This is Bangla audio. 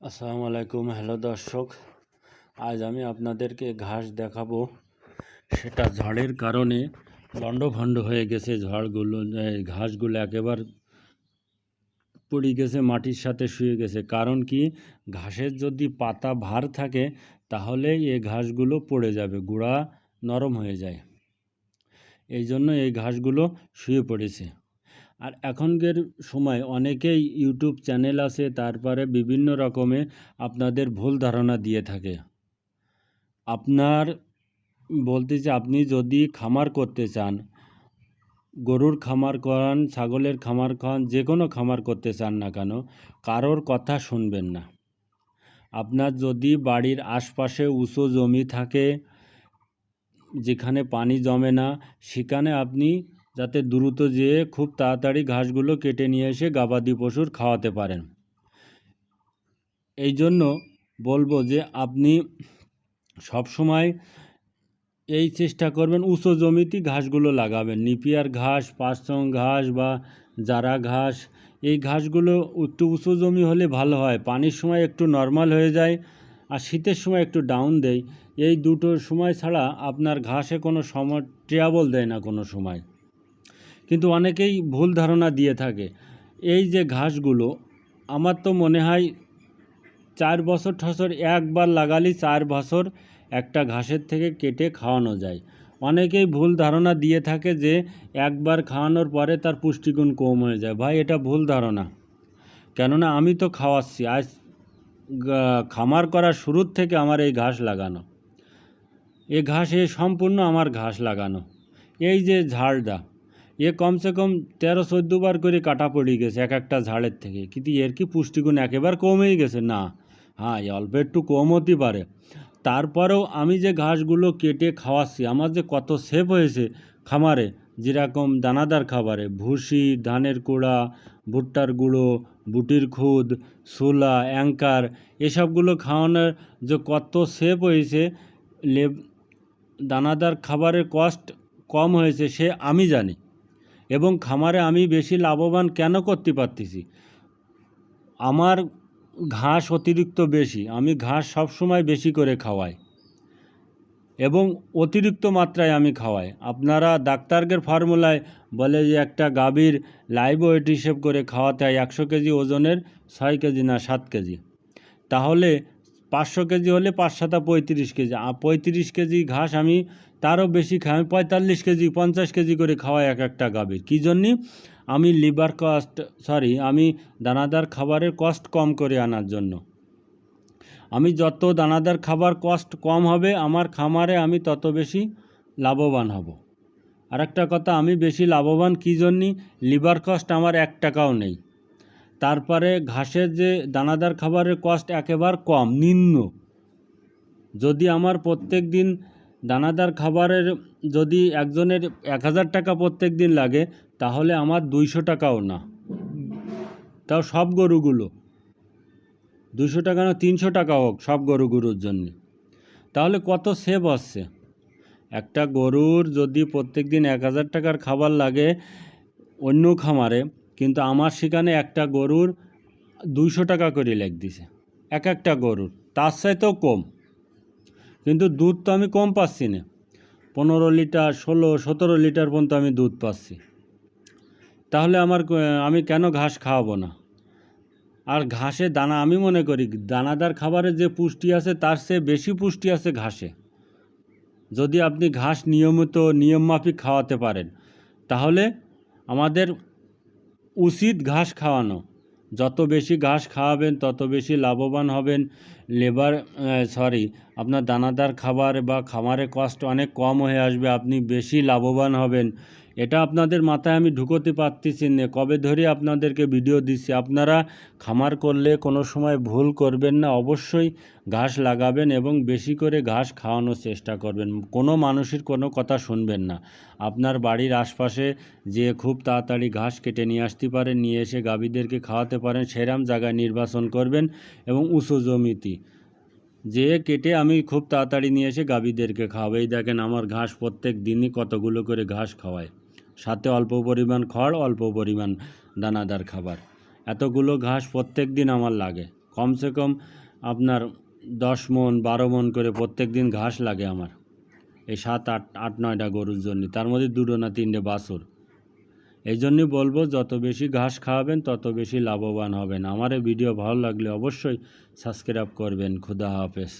আসসালামু আলাইকুম। হ্যালো দর্শক, আজ আমি আপনাদেরকে ঘাস দেখাবো। সেটা ঝড়ের কারণে লণ্ডভণ্ড হয়ে গেছে ঝড়গুলো ঘাসগুলো একেবারে পড়ে গেছে, মাটির সাথে শুয়ে গেছে। কারণ কি, ঘাসের যদি পাতা ভার থাকে, তাহলে এই ঘাসগুলো পড়ে যাবে, গুঁড়া নরম হয়ে যায়। এই জন্য এই ঘাসগুলো শুয়ে পড়েছে। আর এখনকার সময় অনেকেই ইউটিউব চ্যানেল আছে, তারপরে বিভিন্ন রকমে আপনাদের ভুল ধারণা দিয়ে থাকে। আপনার, বলতে বলতেছে আপনি যদি খামার করতে চান, গরুর খামার করান, ছাগলের খামার খান যে কোনো খামার করতে চান না কেন, কারোর কথা শুনবেন না। আপনার যদি বাড়ির আশপাশে উঁচু জমি থাকে, যেখানে পানি জমে না, সেখানে আপনি যাতে দ্রুত যেয়ে খুব তাড়াতাড়ি ঘাসগুলো কেটে নিয়ে এসে গবাদি পশুর খাওয়াতে পারেন। এই জন্য বলব যে আপনি সবসময় এই চেষ্টা করবেন উঁচু জমিতেই ঘাসগুলো লাগাবেন। নিপিয়ার ঘাস, পাঁচচং ঘাস বা জারা ঘাস, এই ঘাসগুলো একটু উঁচু জমি হলে ভালো হয়। পানির সময় একটু নর্মাল হয়ে যায় আর শীতের সময় একটু ডাউন দেয়। এই দুটো সময় ছাড়া আপনার ঘাসে কোনো সময় ট্রাবল দেয় না কোনো সময়। কিন্তু অনেকেই ভুল ধারণা দিয়ে থাকে। এই যে ঘাসগুলো, আমার তো মনে হয় চার বছর ঠসর একবার লাগালি চার বছর একটা ঘাসের থেকে কেটে খাওয়ানো যায়। অনেকেই ভুল ধারণা দিয়ে থাকে যে একবার খাওয়ানোর পরে তার পুষ্টিগুণ কম হয়ে যায়। ভাই, এটা ভুল ধারণা। কেননা আমি তো খাওয়াচ্ছি। আজ খামার করার শুরুর থেকে আমার এই ঘাস লাগানো। এ ঘাস এ সম্পূর্ণ আমার ঘাস লাগানো। এই যে ঝাড়টা এ কমসে কম তেরো চোদ্দ বার করে কাটা পড়ে গেছে, এক একটা ঝাড়ের থেকে। কিন্তু এর কি পুষ্টিগুণ একেবারে কমেই গেছে? না। হ্যাঁ অল্প একটু কম হতে পারে। তারপরেও আমি যে ঘাসগুলো কেটে খাওয়াচ্ছি, আমার যে কত সেভ হয়েছে খামারে, যেরকম দানাদার খাবারে, ভুসি, ধানের কুড়া, ভুট্টার গুঁড়ো, বুটির খুদ সোলা অ্যাঙ্কার এসবগুলো খাওয়ানোর যে কত সেভ হয়েছে, লেব, দানাদার খাবারের কস্ট কম হয়েছে, সে আমি জানি। এবং খামারে আমি বেশি লাভবান কেন করতে পারতেছি? আমার ঘাস অতিরিক্ত বেশি, আমি ঘাস সবসময় বেশি করে খাওয়াই এবং অতিরিক্ত মাত্রায় আমি খাওয়াই। আপনারা ডাক্তারদের ফর্মুলায় বলে যে একটা গাভীর লাইভ ওয়েট হিসেব করে খাওয়াতে হয় একশো কেজি ওজনের ছয় কেজি না সাত কেজি। তাহলে পাঁচশো কেজি হলে পাঁচ সাতা পঁয়ত্রিশ কেজি। পঁয়ত্রিশ কেজি ঘাস আমি তারও বেশি খাই। আমি পঁয়তাল্লিশ কেজি, পঞ্চাশ কেজি করে খাওয়াই এক একটা গাভীর কী জন্যে? আমি লিভার কস্ট, সরি, আমি দানাদার খাবারের কস্ট কম করে আনার জন্য। আমি যত দানাদার খাবার কস্ট কম হবে, আমার খামারে আমি তত বেশি লাভবান হব। আর একটা কথা, আমি বেশি লাভবান কী জন্যে? লিভার কস্ট আমার এক টাকাও নেই। তারপরে ঘাসের যে দানাদার খাবারের কস্ট একেবারে কম, নিম্ন। যদি আমার প্রত্যেক দিন দানাদার খাবারের যদি একজনের এক হাজার টাকা প্রত্যেক দিন লাগে, তাহলে আমার দুইশো টাকাও না। তাও সব গরুগুলো। দুশো টাকা না, তিনশো টাকা হোক সব গরুগুলোর জন্য। তাহলে কত সেভ আসছে? একটা গরুর যদি প্রত্যেক দিন এক হাজার টাকার খাবার লাগে অন্য খামারে কিন্তু আমার সেখানে একটা গরুর দুইশো টাকা করে লেগ দিছে। এক একটা গরুর। তার চাইতেও কম। কিন্তু দুধ তো আমি কম পাচ্ছি না। পনেরো লিটার, ষোলো, সতেরো লিটার পর্যন্ত আমি দুধ পাচ্ছি। তাহলে আমার আমি কেন ঘাস খাওয়াবো না? আর ঘাসে দানা, আমি মনে করি দানাদার খাবারে যে পুষ্টি আছে, তার চেয়ে বেশি পুষ্টি আছে ঘাসে। যদি আপনি ঘাস নিয়মিত নিয়মমাফিক খাওয়াতে পারেন, তাহলে আমাদের উচিত ঘাস খাওয়ানো। যত বেশি ঘাস খাওয়াবেন, তত বেশি লাভবান হবেন। লেবার সরি আপনার দানাদার খাবার বা খামারে কষ্ট অনেক কম হয়ে আসবে, আপনি বেশি লাভবান হবেন। এটা আপনাদের মাথায় আমি ঢুকোতে পারতেছি না। কবে ধরে আপনাদেরকে ভিডিও দিচ্ছি? আপনারা খামার করলে কোনো সময় ভুল করবেন না। অবশ্যই ঘাস লাগাবেন এবং বেশি করে ঘাস খাওয়ানোর চেষ্টা করবেন। কোনো মানুষের কোনো কথা শুনবেন না। আপনার বাড়ির আশপাশে যে খুব তাড়াতাড়ি ঘাস কেটে নিয়ে আসতে পারেন, নিয়ে এসে গাভীদেরকে খাওয়াতে পারেন, সেরাম জায়গায় নির্বাচন করবেন এবং উঁচু জমিতে। যে কেটে আমি খুব তাড়াতাড়ি নিয়ে এসে গাভীদেরকে খাওয়াবো। এই দেখেন আমার ঘাস প্রত্যেক দিনই কতগুলো করে ঘাস খাওয়ায়। সাথে অল্প পরিমাণ খড়, অল্প পরিমাণ দানাদার খাবার। এতগুলো ঘাস প্রত্যেক দিন আমার লাগে। কমসে কম আপনার দশ মন, বারো মন করে প্রত্যেক দিন ঘাস লাগে আমার। এই সাত, আট আট, নয়টা গরুর জন্য। তার মধ্যে দুটো না তিনটে বাছুর। এই জন্যই বলব, যত বেশি ঘাস খাওয়াবেন, তত বেশি লাভবান হবেন। আমার এই ভিডিও ভালো লাগলে অবশ্যই সাবস্ক্রাইব করবেন। খুদা হাফেজ।